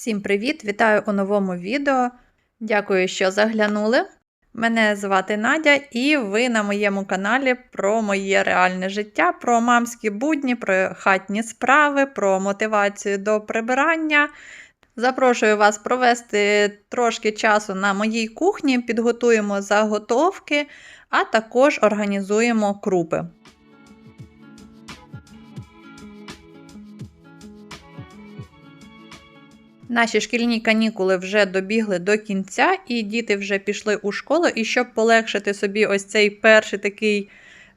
Всім привіт! Вітаю у новому відео. Дякую, що заглянули. Мене звати Надя, і ви на моєму каналі про моє реальне життя, про мамські будні, про хатні справи, про мотивацію до прибирання. Запрошую вас провести трошки часу на моїй кухні, підготуємо заготовки, а також організуємо крупи. Наші шкільні канікули вже добігли до кінця, і діти вже пішли у школу. І щоб полегшити собі ось цей перший такий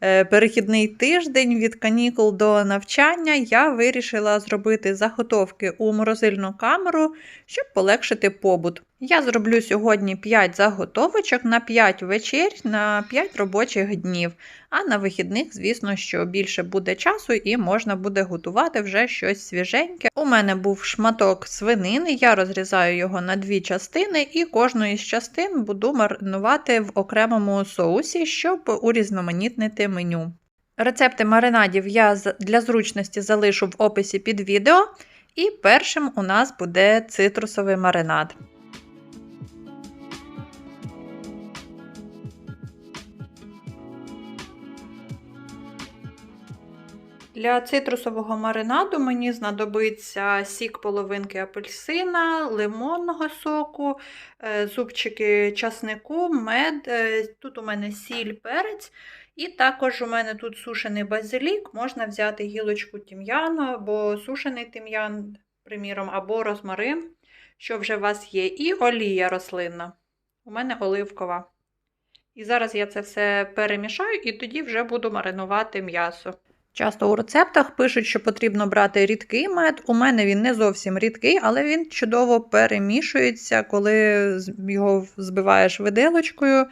е, перехідний тиждень від канікул до навчання, я вирішила зробити заготовки у морозильну камеру, щоб полегшити побут. Я зроблю сьогодні 5 заготовочок на 5 вечер, на 5 робочих днів. А на вихідних, звісно, що більше буде часу і можна буде готувати вже щось свіженьке. У мене був шматок свинини, я розрізаю його на дві частини, і кожну із частин буду маринувати в окремому соусі, щоб урізноманітнити меню. Рецепти маринадів я для зручності залишу в описі під відео. І першим у нас буде цитрусовий маринад. Для цитрусового маринаду мені знадобиться сік половинки апельсина, лимонного соку, е, зубчики часнику, мед. Е, тут у мене сіль, перець. І також у мене тут сушений базилік, можна взяти гілочку тім'яну, або сушений тим'ян, приміром, або розмарин, що вже у вас є, і олія рослинна. У мене оливкова. І зараз я це все перемішаю, і тоді вже буду маринувати м'ясо. Часто у рецептах пишуть, що потрібно брати рідкий мед. У мене він не зовсім рідкий, але він чудово перемішується, коли його збиваєш виделочкою.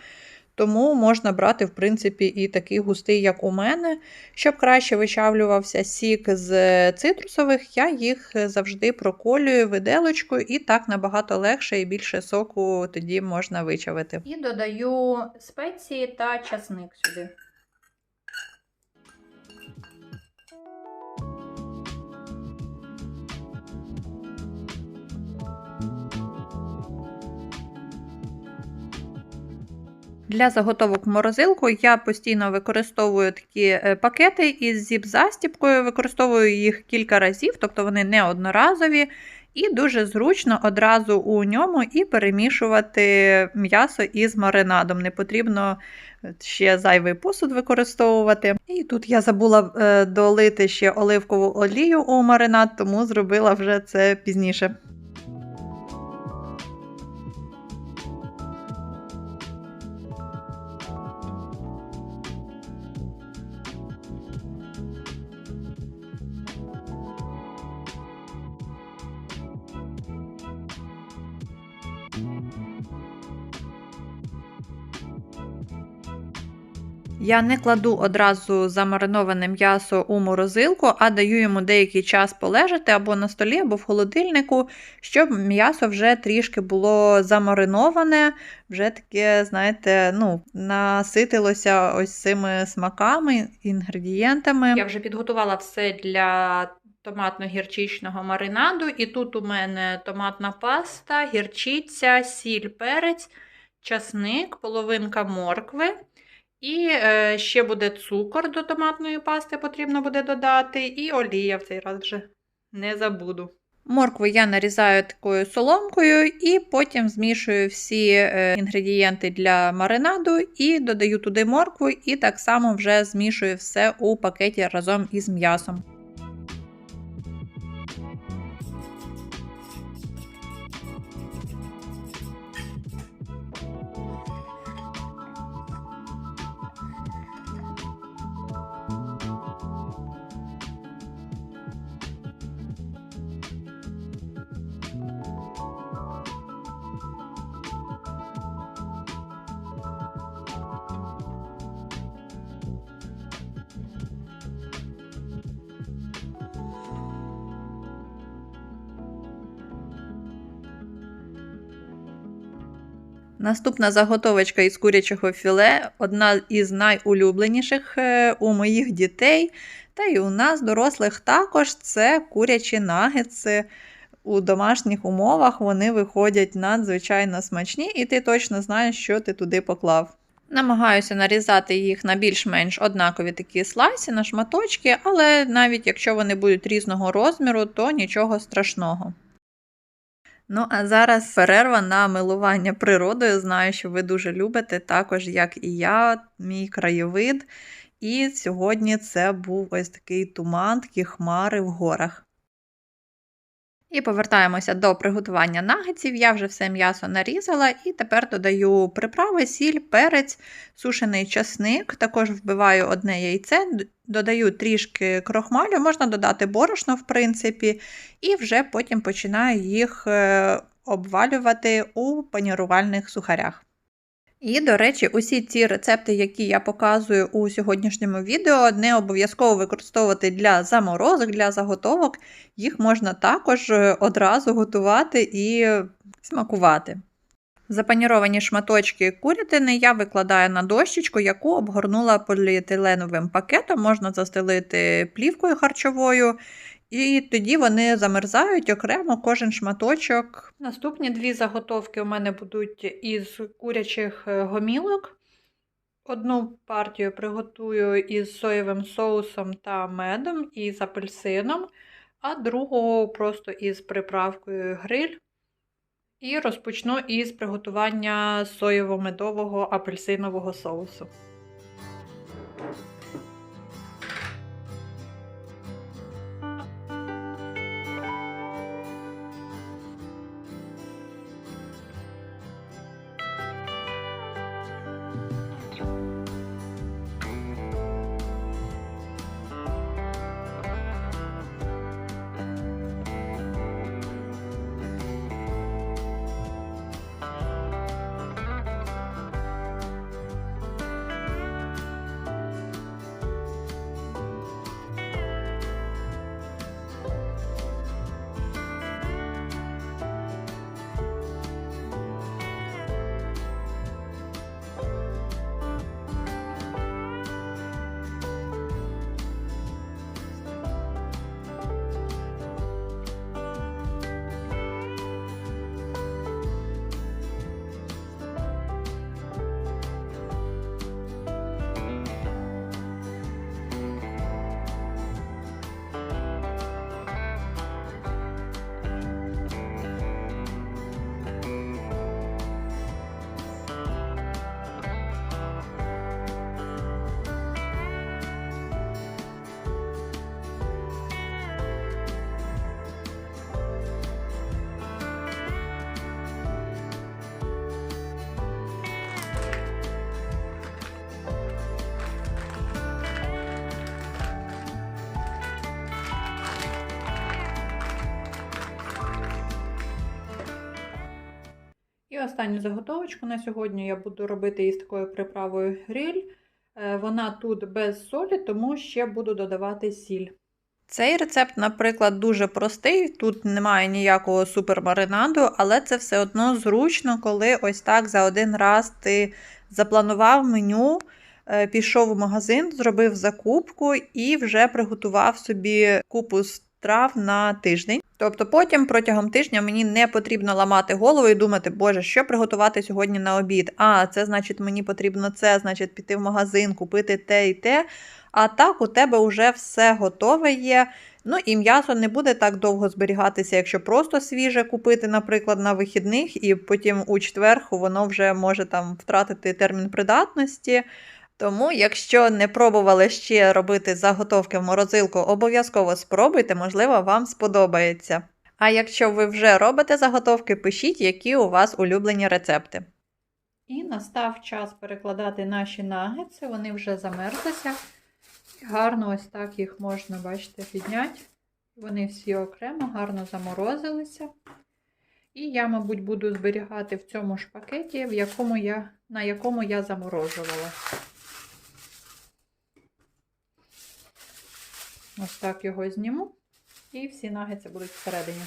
Тому можна брати, в принципі, і такий густий, як у мене. Щоб краще вичавлювався сік з цитрусових, я їх завжди проколюю виделочкою, і так набагато легше і більше соку тоді можна вичавити. І додаю спеції та часник сюди. Для заготовок в морозилку я постійно використовую такі е, пакети із зіп-застіпкою, використовую їх кілька разів, тобто вони не одноразові, і дуже зручно одразу у ньому і перемішувати м'ясо із маринадом. Не потрібно е, ще зайвий посуд використовувати. І тут я забула е, долити ще оливкову олію у маринад, тому зробила вже це пізніше. Я не кладу одразу замариноване м'ясо у морозилку, а даю йому деякий час полежати або на столі, або в холодильнику, щоб м'ясо вже трішки було замариноване, вже таке, знаєте, ну, наситилося ось цими смаками, інгредієнтами. Я вже підготувала все для томатно-гірчичного маринаду, і тут у мене томатна паста, гірчиця, сіль, перець, часник, половинка моркви. І е, ще буде цукор до томатної пасти, потрібно буде додати, і олія в цей раз вже не забуду. Моркву я нарізаю такою соломкою і потім змішую всі е, інгредієнти для маринаду і додаю туди моркву, і так само вже змішую все у пакеті разом із м'ясом. Наступна заготовочка із курячого філе одна із найулюбленіших е, у моїх дітей. Та й у нас, дорослих, також це курячі нагетси. у домашніх умовах вони виходять надзвичайно смачні, і ти точно знаєш, що ти туди поклав. Намагаюся нарізати їх на більш-менш однакові такі слайси на шматочки, але навіть якщо вони будуть різного розміру, то нічого страшного. Ну, а зараз перерва на милування природою. Знаю, що ви дуже любите, також як і я, мій краєвид. І сьогодні це був ось такий туман, такі хмари в горах. І повертаємося до приготування нагетсів. Я вже все м'ясо нарізала і тепер додаю приправи, сіль, перець, сушений часник. Також вбиваю одне яйце, додаю трішки крохмалю, можна додати борошно, в принципі, і вже потім починаю їх е, обвалювати у панірувальних сухарях. І, до речі, усі ці рецепти, які я показую у сьогоднішньому відео, не обов'язково використовувати для заморозок, для заготовок. Їх можна також е, одразу готувати і смакувати. Запаніровані шматочки курятини я викладаю на дощечку, яку обгорнула поліетиленовим пакетом, можна застелити плівкою харчовою. І тоді вони замерзають окремо кожен шматочок. Наступні дві заготовки у мене будуть із курячих е, гомілок. Одну партію приготую із соєвим соусом та медом і з апельсином, а другу просто із приправкою гриль. І розпочну із приготування соєво-медового апельсинового соусу. Останню заготовочку на сьогодні я буду робити із такою приправою гриль. Е, Вона тут без солі, тому ще буду додавати сіль. Цей рецепт, наприклад, дуже простий, тут немає ніякого супермаринаду, але це все одно зручно, коли ось так за один раз ти запланував меню, е, пішов в магазин, зробив закупку і вже приготував собі купу страв на тиждень. Тобто потім протягом тижня мені не потрібно ламати голову і думати, боже, що приготувати сьогодні на обід. А, це значить, мені потрібно це, значить, піти в магазин, купити те і те. А так у тебе вже все готове є. Ну і м'ясо не буде так довго зберігатися, якщо просто свіже купити, наприклад, на вихідних, і потім у четвер воно вже може там втратити термін придатності. Тому, якщо не пробували ще робити заготовки в морозилку, обов'язково спробуйте, можливо, вам сподобається. А якщо ви вже робите заготовки, пишіть, які у вас улюблені рецепти. І настав час перекладати наші нагетси, вони вже замерзлися. Гарно ось так їх можна, бачите, підняти. Вони всі окремо, гарно заморозилися. І я, мабуть, буду зберігати в цьому ж пакеті, в якому я, на якому я заморожувала. Ось так його зніму. І всі нагетси будуть всередині.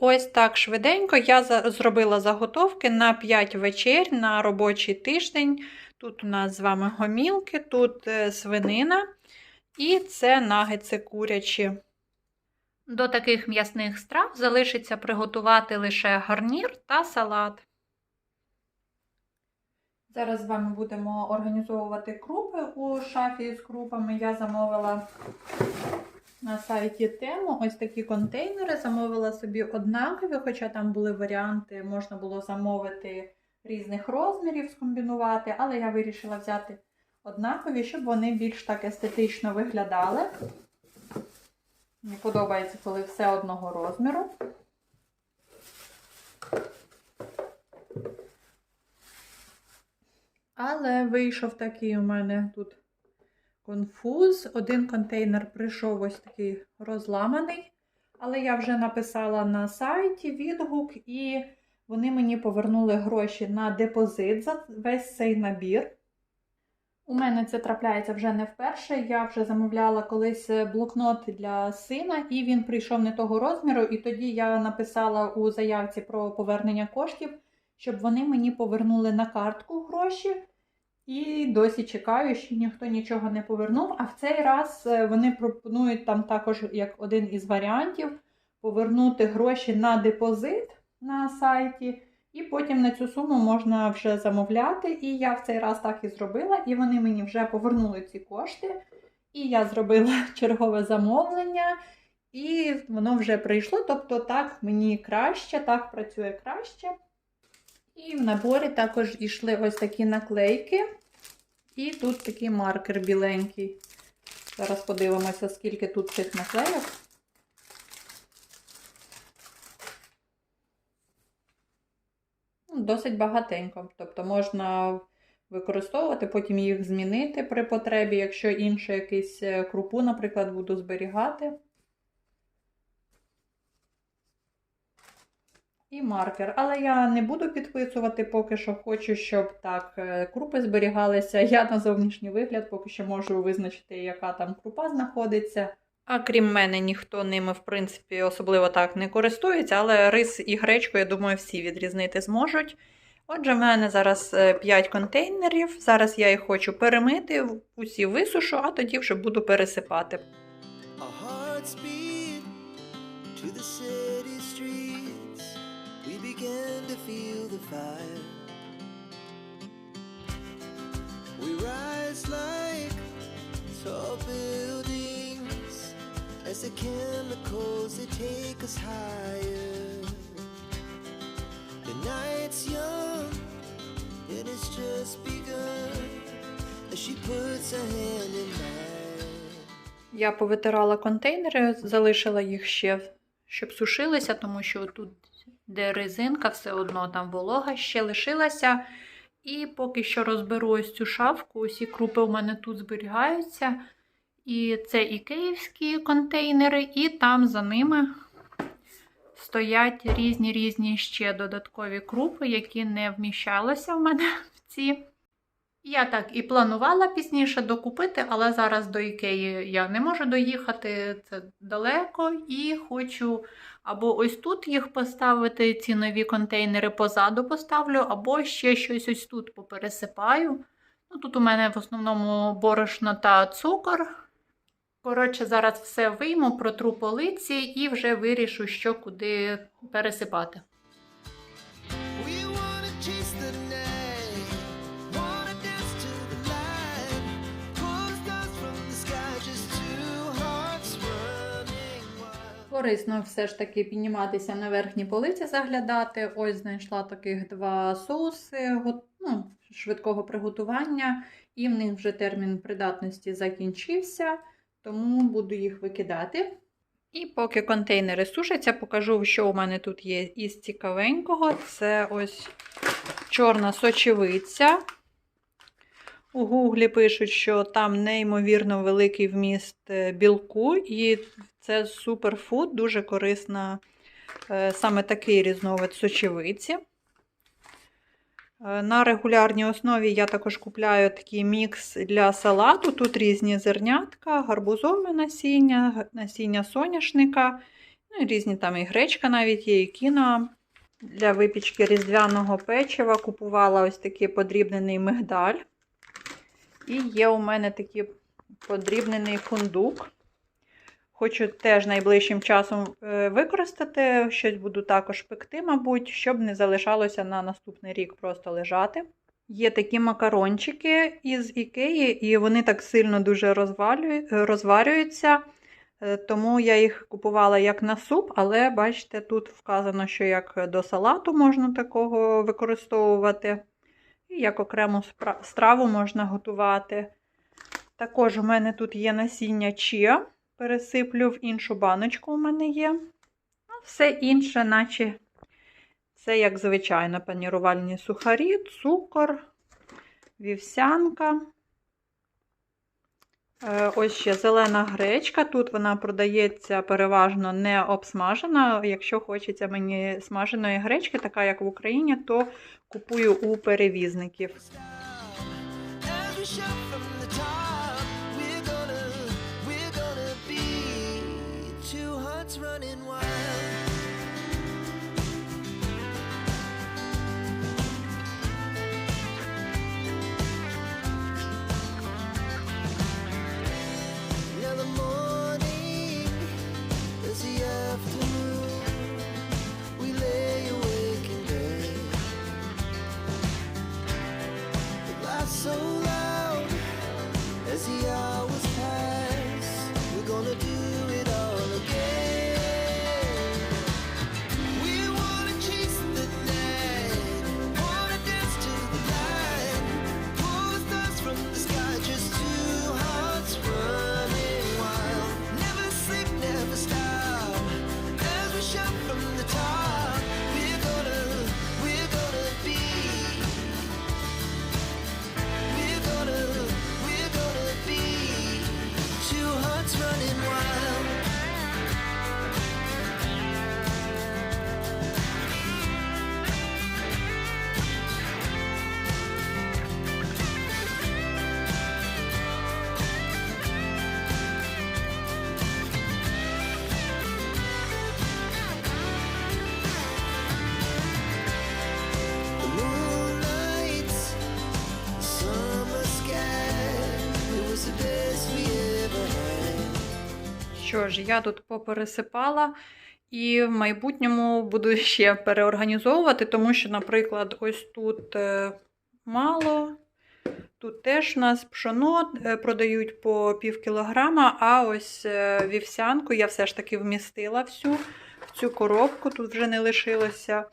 Ось так швиденько я зробила заготовки на 5 вечер на робочий тиждень. Тут у нас з вами гомілки, тут е, свинина і це нагетси курячі. До таких м'ясних страв залишиться приготувати лише гарнір та салат. Зараз з вами будемо організовувати крупи у шафі з крупами. Я замовила на сайті тему ось такі контейнери. Замовила собі однакові, хоча там були варіанти, можна було замовити різних розмірів, скомбінувати, але я вирішила взяти однакові, щоб вони більш так естетично виглядали. Мені подобається, коли все одного розміру. Але вийшов такий у мене тут конфуз. Один контейнер прийшов ось такий розламаний. Але я вже написала на сайті відгук, і вони мені повернули гроші на депозит за весь цей набір. У мене це трапляється вже не вперше. Я вже замовляла колись блокнот для сина, і він прийшов не того розміру. І тоді я написала у заявці про повернення коштів, щоб вони мені повернули на картку гроші. І досі чекаю, що ніхто нічого не повернув. А в цей раз е, вони пропонують там також як один із варіантів повернути гроші на депозит на сайті, і потім на цю суму можна вже замовляти. І я в цей раз так і зробила, і вони мені вже повернули ці кошти. І я зробила чергове замовлення, і воно вже прийшло. Тобто, так мені краще, так працює краще. І в наборі також йшли ось такі наклейки. І тут такий маркер біленький. Зараз подивимося, скільки тут цих наклейок. Ну, Досить багатенько. Тобто можна використовувати, потім їх змінити при потребі, якщо іншу якусь е, крупу, наприклад, буду зберігати. І маркер. Але я не буду підписувати поки що. Хочу, щоб так е, крупи зберігалися. Я на зовнішній вигляд поки що можу визначити, яка там крупа знаходиться. А крім мене, ніхто ними, в принципі, особливо так не користується, але рис і гречку, я думаю, всі відрізнити зможуть. Отже, в мене зараз 5 контейнерів. Зараз я їх хочу перемити, усі висушу, а тоді вже буду пересипати. To the city streets. We began to feel the fire. We rise like tall buildings as the chemicals they take us higher. The night's young and it's just begun as she puts her hand in mine. Я повитирала контейнери, залишила їх ще, щоб сушилися, тому що тут, де резинка, все одно там волога ще лишилася. І поки що розберу ось цю шафку. Усі крупи у мене тут зберігаються. І це і київські контейнери, і там за ними стоять різні різні ще додаткові крупи, які не вміщалися в мене в ці. Я так і планувала пізніше докупити, але зараз до Ікеї я не можу доїхати, це далеко, і хочу або ось тут їх поставити, ці нові контейнери позаду поставлю, або ще щось ось тут попересипаю. Ну, тут у мене в основному борошно та цукор. Коротше, зараз все вийму, протру полиці і вже вирішу, що куди пересипати. Корисно все ж таки підніматися на верхні полиці, заглядати. Ось знайшла таких два соуси ну, швидкого приготування, і в них вже термін придатності закінчився, тому буду їх викидати. І поки контейнери сушаться, покажу, що у мене тут є із цікавенького. Це ось чорна сочевиця. У Гуглі пишуть, що там неймовірно великий вміст е, білку, і це суперфуд, дуже корисна е, саме такий різновид сочевиці. Е, На регулярній основі я також купляю такий мікс для салату. Тут різні зернятка, гарбузове насіння, насіння соняшника Ну, і різні там і гречка навіть є, і кіно. Для випічки різдвяного печива купувала ось такий подрібнений мигдаль. І є у мене такий подрібнений фундук. Хочу теж найближчим часом е, використати. Щось буду також пекти, мабуть, щоб не залишалося на наступний рік просто лежати. Є такі макарончики із Ікеї, і вони так сильно дуже розварюються. Е, Тому я їх купувала як на суп, але бачите, тут вказано, що як до салату можна такого використовувати, і як окрему страву можна готувати. Також у мене тут є насіння чіа, пересиплю в іншу баночку у мене є. Ну, все інше, наче це, як звичайно, панірувальні сухарі, цукор, вівсянка. Е, Ось ще зелена гречка. Тут вона продається переважно не обсмажена. Якщо хочеться мені смаженої гречки, така як в Україні, то купую у перевізників. Running wild. Що ж, я тут попересипала, і в майбутньому буду ще переорганізовувати, тому що, наприклад, ось тут е, мало. Тут теж у нас пшоно е, продають по пів кілограма, а ось е, вівсянку я все ж таки вмістила всю в цю коробку, тут вже не лишилося.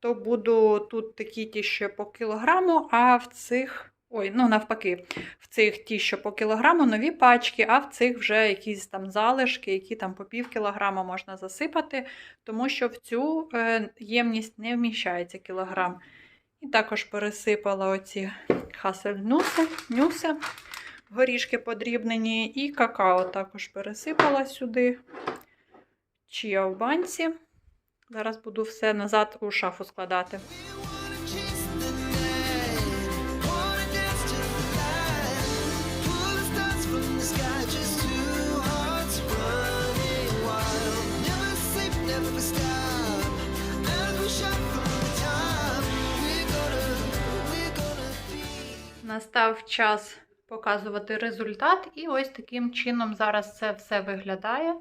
То буду тут такі ті, що по кілограму, а в цих, ой, ну навпаки, в цих ті, що по кілограму нові пачки, а в цих вже якісь там залишки, які там по пів кілограма можна засипати, тому що в цю е, ємність не вміщається кілограм. І також пересипала оці хасельнуси, нюси, горішки подрібнені, і какао також пересипала сюди. Чия в банці. Зараз буду все назад у шафу складати. Настав час показувати результат, і ось таким чином зараз це все виглядає.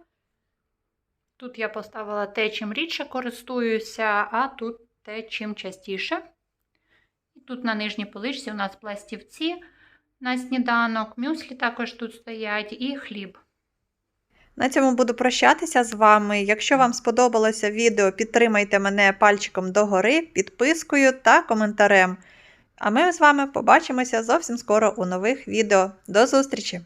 Тут я поставила те, чим рідше користуюся, а тут те, чим частіше. І тут на нижній поличці у нас пластівці на сніданок, мюслі також тут стоять, і хліб. На цьому буду прощатися з вами. Якщо вам сподобалося відео, підтримайте мене пальчиком догори, підпискою та коментарем. А ми з вами побачимося зовсім скоро у нових відео. До зустрічі!